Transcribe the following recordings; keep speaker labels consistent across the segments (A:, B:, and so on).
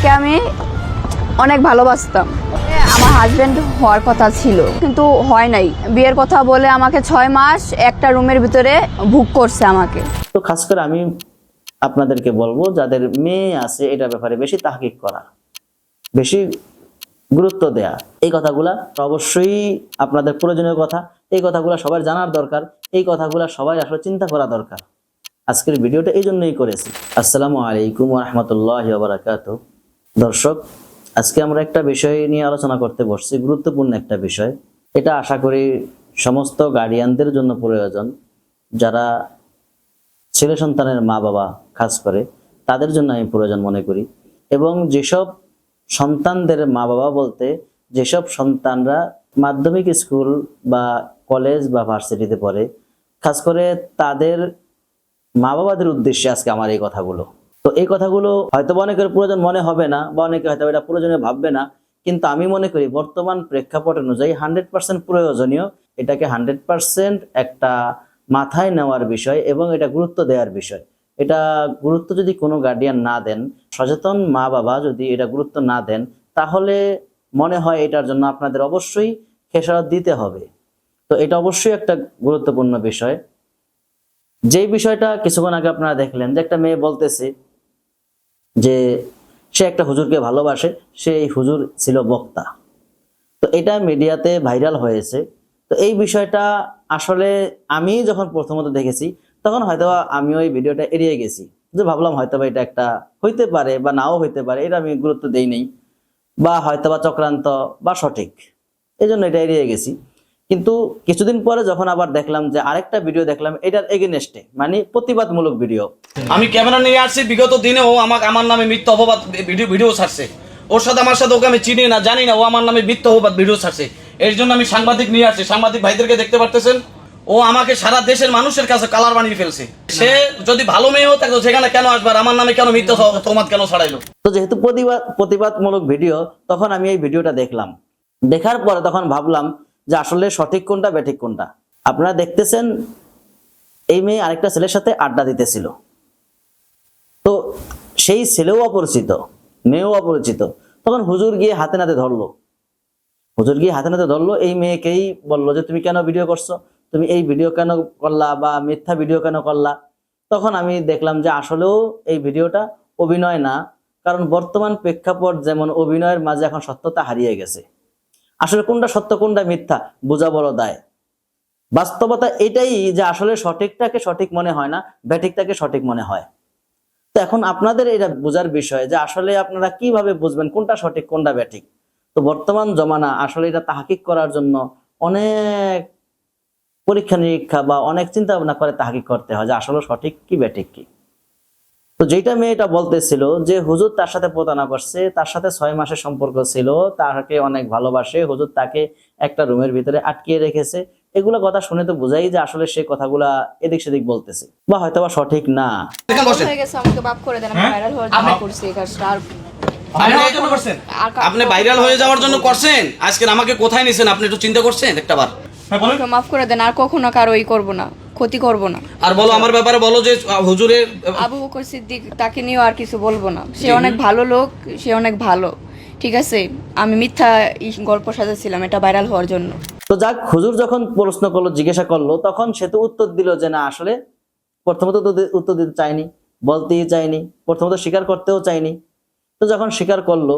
A: তাকে আমি অনেক ভালোবাসতাম। আমার হাজবেন্ড হওয়ার কথা ছিল, কিন্তু হয় নাই। বিয়ের কথা বলে আমাকে ছয় মাস একটা রুমের ভিতরে ভুগ করছে আমাকে।
B: তো খাস করে আমি আপনাদেরকে বলব, যাদের মেয়ে আছে এটার ব্যাপারে বেশি তাহকিক করা, বেশি গুরুত্ব দেয়া। এই কথাগুলা অবশ্যই আপনাদের প্রয়োজনীয় কথা। এই কথাগুলা সবার জানার দরকার। এই কথাগুলা সবাই আসলে চিন্তা করা দরকার। আজকের ভিডিওটা এই জন্যই করেছি। আসসালামু আলাইকুম রহমতুল্লাহ বারাকাত দর্শক, আজকে আমরা একটা বিষয় নিয়ে আলোচনা করতে বসছি, গুরুত্বপূর্ণ একটা বিষয়। এটা আশা করি সমস্ত গার্ডিয়ানদের জন্য প্রয়োজন। যারা ছেলে সন্তানের মা বাবা কাজ করে, তাদের জন্য আমি প্রয়োজন মনে করি। এবং যেসব সন্তানদের মা বাবা বলতে, যেসব সন্তানরা মাধ্যমিক স্কুল বা কলেজ বা ভার্সিটিতে পড়ে খাস করে, তাদের মা বাবাদের উদ্দেশ্যে আজকে আমার এই কথাগুলো। তো এই কথাগুলো হয়তো অনেকের প্রয়োজন মনে হবে না, বা অনেকে হয়তো এটা প্রয়োজনীয় ভাববে না। কিন্তু আমি মনে করি বর্তমান প্রেক্ষাপট অনুযায়ী হান্ড্রেড পার্সেন্ট প্রয়োজনীয়। এটাকে হান্ড্রেড পার্সেন্ট একটা মাথায় নেওয়ার বিষয় এবং এটা গুরুত্ব দেওয়ার বিষয়। এটা গুরুত্ব যদি কোনো গার্ডিয়ান না দেন, সচেতন মা বাবা যদি এটা গুরুত্ব না দেন, তাহলে মনে হয় এটার জন্য আপনাদের অবশ্যই খেসারত দিতে হবে। তো এটা অবশ্যই একটা গুরুত্বপূর্ণ বিষয়। যেই বিষয়টা কিছুক্ষণ আগে আপনারা দেখলেন যে একটা মেয়ে বলতেছে যে সে একটা হুজুরকে ভালোবাসে, সে এই হুজুর ছিল বক্তা। তো এটা মিডিয়াতে ভাইরাল হয়েছে। তো এই বিষয়টা আসলে আমি যখন প্রথমত দেখেছি, তখন হয়তো আমি ওই ভিডিওটা এড়িয়ে গেছি। যে ভাবলাম হয়তো এটা একটা হইতে পারে বা নাও হইতে পারে, এটা আমি গুরুত্ব দেই নেই, বা হয়তো বা চক্রান্ত বা সঠিক। এই জন্য এটা এড়িয়ে গেছি। কিন্তু কিছুদিন পরে যখন আবার দেখলাম যে আরেকটা ভিডিও দেখলাম এটার এগেনেস্টে মানে প্রতিবাদমূলক ভিডিও
C: আমি ক্যামেরা নিয়ে আসছি বিগত দিনে ও আমাকে আমার নামে মিথ্যা অপবাদ ভিডিও ভিডিও ছাড়ছে। ওর সাথে আমার সাথে ওকে আমি চিনি না জানি না ও আমার নামে মিথ্যা অপবাদ ভিডিও ছাড়ছে। এর জন্য আমি সাংবাদিক নিয়ে আসছি। সাংবাদিক ভাইদেরকে দেখতে পারতেছেন? ও আমাকে সারা দেশের মানুষের কাছে কালার বানিয়ে ফেলছে। সে যদি ভালো মেয়ে হতো সেখানে কেন আসবার আমার নামে কেন মিথ্যা তোমাদ কেন ছাড়াইলো?
B: তো যেহেতু প্রতিবাদ প্রতিবাদমূলক ভিডিও তখন আমি এই ভিডিওটা দেখলাম। দেখার পরে তখন ভাবলাম যে আসলে সঠিক কোনটা ব্যাঠিক কোনটা। আপনারা দেখতেছেন, এই মেয়ে আরেকটা ছেলের সাথে আড্ডা দিতেছিল। তো সেই ছেলেও অপরিচিত, মেয়েও অপরিচিত। তখন হুজুর গিয়ে হাতে নাতে ধরলো। হুজুর গিয়ে হাতে নাতে ধরলো, এই মেয়েকেই বলল যে, তুমি কেন ভিডিও করছ? তুমি এই ভিডিও কেন করলা বা মিথ্যা ভিডিও কেন করলা? তখন আমি দেখলাম যে আসলেও এই ভিডিওটা অভিনয় না, কারণ বর্তমান প্রেক্ষাপট যেমন অভিনয়ের মাঝে এখন সত্যতা হারিয়ে গেছে। আসলে কোনটা সত্য, কোনটা মিথ্যা, বোঝা বড় দায়। বাস্তবতা এটাই যে আসলে সঠিকটাকে সঠিক মনে হয় না, ব্যাটিকটাকে সঠিক মনে হয়। তো এখন আপনাদের এটা বোঝার বিষয় যে আসলে আপনারা কীভাবে বুঝবেন কোনটা সঠিক, কোনটা ব্যাটিক? তো বর্তমান জমানা আসলে এটা তাহাকিক করার জন্য অনেক পরীক্ষা নিরীক্ষা বা অনেক চিন্তা ভাবনা করে তাহাকিক করতে হয় যে আসলে সঠিক কি, ব্যাটিক কি। তো যেটা মেয়েটা বলতেছিল যে হুজুর তার সাথে প্রতারণা করছে তার সাথে ছয় মাসের সম্পর্ক ছিল তাকে অনেক ভালোবাসে হুজুর তাকে একটা রুমের ভিতরে আটকিয়ে রেখেছে। এগুলো কথা শুনে তো বোঝাই যে আসলে সে কথাগুলা এদিক সেদিক বলতেছে। বা হয়তো বা সঠিক না।
A: হয়ে গেছে আমাকে মাফ করে দেন আমি ভাইরাল হওয়ার জন্য করছি এই কাজটা। আর
C: ভাইরাল জন্য করছেন?
A: আর কা-
C: আপনি ভাইরাল হয়ে যাওয়ার জন্য করছেন? আজকে আমাকে কোথায় নিছেন? আপনি একটু চিন্তা করছেন একটা বার?
A: মাফ করে দেন আর কখনো কারও ই করব না ক্ষতি করব না।
C: আর বলো আমার ব্যাপারে বলো যে হুজুরের
A: আবু বকর সিদ্দিক তাকে নিয়েও আর কিছু বলব না। সে অনেক ভালো লোক সে অনেক ভালো ঠিক আছে? আমি মিথ্যা গল্প সাজাচ্ছিলাম এটা ভাইরাল হওয়ার জন্য।
B: তো যাক হুজুর যখন প্রশ্ন করল জিজ্ঞাসা করল তখন সে তো উত্তর দিল যে না আসলে প্রথমত তো উত্তর দিতে চাইনি বলতেই চাইনি প্রথমত স্বীকার করতেও চাইনি তো যখন স্বীকার করল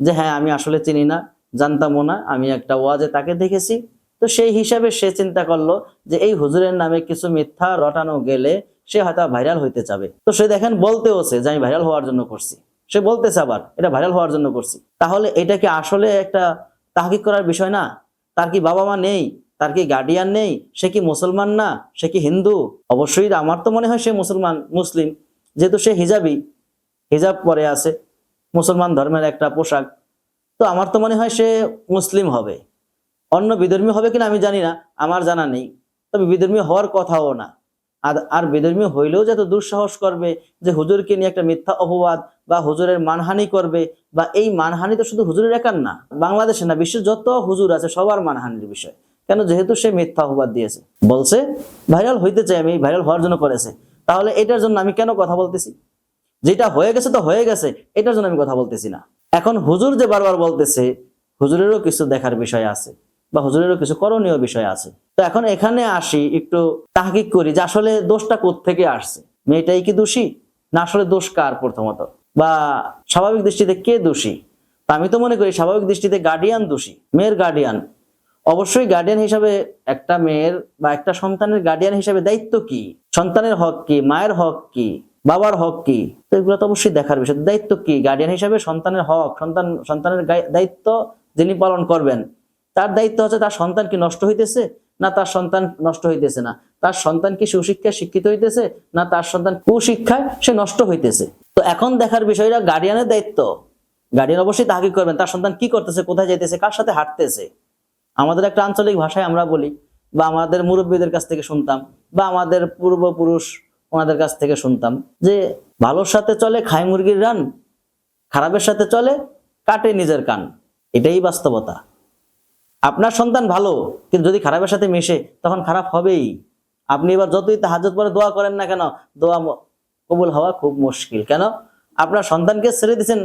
B: যে হ্যাঁ আমি আসলে চিনি না জানতামও না আমি একটা ওয়াজে তাকে দেখেছি তো সেই হিসাবে সে চিন্তা করল যে এই হুজুরের নামে কিছু মিথ্যা রটানো গেলে সে হয়তো ভাইরাল হইতে চাবে তো সে দেখেন বলতেওছে যে আমি ভাইরাল হওয়ার জন্য করছি। সে বলতেছে আবার, এটা ভাইরাল হওয়ার জন্য করছি। তাহলে এটা কি আসলে একটা তাহকিক করার বিষয় না? তার কি বাবা মা নেই? তার কি গার্ডিয়ান নেই? সে কি মুসলমান না? সে কি হিন্দু? অবশ্যই আমার তো মনে হয় সে মুসলমান, মুসলিম। যেহেতু সে হিজাবি, হিজাব পরে আছে, মুসলমান ধর্মের একটা পোশাক। তো আমার তো মনে হয় সে মুসলিম হবে। অন্য বিধর্মী হবে কিনা আমি জানি না, আমার জানা নেই। তবে বিধর্মী হওয়ার কথাও না। আর বিধর্মী হইলেও যত দুঃসাহস করবে যে হুজুরকে নিয়ে একটা মিথ্যা অপবাদ বা হুজুরের মানহানি করবে, বা এই মানহানি তো শুধু হুজুরের একার না বাংলাদেশে না, বিশ্বের যত হুজুর আছে সবার মানহানির বিষয়। কেন? যেহেতু সে মিথ্যা অপবাদ দিয়েছে। বলছে, ভাইরাল হইতে চাই আমি, ভাইরাল হওয়ার জন্য করেছে। তাহলে এটার জন্য আমি কেন কথা বলতেছি? যেটা হয়ে গেছে তো হয়ে গেছে, এটার জন্য আমি কথা বলতেছি না। এখন হুজুর যে বারবার বলতেছে, হুজুরেরও কিছু দেখার বিষয় আছে। বা হুজুরেরও কিছু করণীয় বিষয় আছে। তো এখন এখানে আসি, একটু তাহকিক করি যে আসলে দোষটা থেকে আসছে? মেয়েটাই কি দোষী? না আসলে দোষ কার প্রথমত? বা স্বাভাবিক দৃষ্টিতে কে দোষী? আমি তো মনে করি স্বাভাবিক দৃষ্টিতে গার্ডিয়ান দোষী, মেয়ের গার্ডিয়ান অবশ্যই গার্ডিয়ান হিসাবে একটা মেয়ের বা একটা সন্তানের গার্ডিয়ান হিসাবে দায়িত্ব কি? সন্তানের হক কি? মায়ের হক কি? বাবার হক কি? তো এগুলো তো অবশ্যই দেখার বিষয়। দায়িত্ব কি? গার্ডিয়ান হিসাবে সন্তানের হক, সন্তান, সন্তানের দায়িত্ব যিনি পালন করবেন তার দায়িত্ব হচ্ছে তার সন্তান কি নষ্ট হইতেছে, না তার সন্তান নষ্ট হইতেছে না? তার সন্তান কি সুশিক্ষায় শিক্ষিত হইতেছে, না তার সন্তান কুশিক্ষায় সে নষ্ট হইতেছে? তো এখন দেখার বিষয়টা গার্ডিয়ানের দায়িত্ব। গার্ডিয়ান অবশ্যই তাহাকি করবেন। তার সন্তান কি করতেছে, কোথায় যাইতেছে, কার সাথে হাঁটতেছে? আমাদের একটা আঞ্চলিক ভাষায় আমরা বলি, বা আমাদের মুরব্বীদের কাছ থেকে শুনতাম, বা আমাদের পূর্বপুরুষ ওনাদের কাছ থেকে শুনতাম, যে ভালোর সাথে চলে খাই মুরগির রান, খারাপের সাথে চলে, কাটে নিজের কান। এটাই বাস্তবতা। আপনার সন্তান ভালো, কিন্তু যদি খারাপের সাথে মিশে, তখন খারাপ হবেই। আপনি এবার যতই হাজত পরে দোয়া করেন না কেন, দোয়া কবুল হওয়া খুব মুশকিল। কেন? আপনার সন্তানকে ছেড়ে দিয়েছেন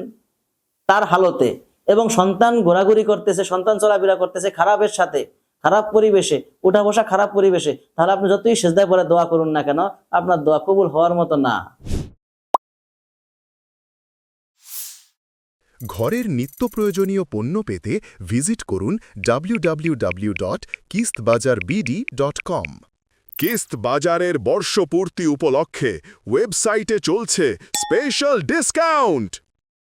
B: তার হালতে, এবং সন্তান ঘোরাঘুরি করতেছে, সন্তান চলাফেরা করতেছে খারাপের সাথে, খারাপ পরিবেশে, উঠা বসা খারাপ পরিবেশে, তাহলে আপনি যতই সেজদায় পরে দোয়া করুন না কেন, আপনার দোয়া কবুল হওয়ার মতো না।
D: ঘরের নিত্য প্রয়োজনীয় পণ্য পেতে ভিজিট করুন www.kistbazarbd.com কিস্ত বাজারের বর্ষপূর্তি উপলক্ষে ওয়েবসাইটে চলছে স্পেশাল ডিসকাউন্ট।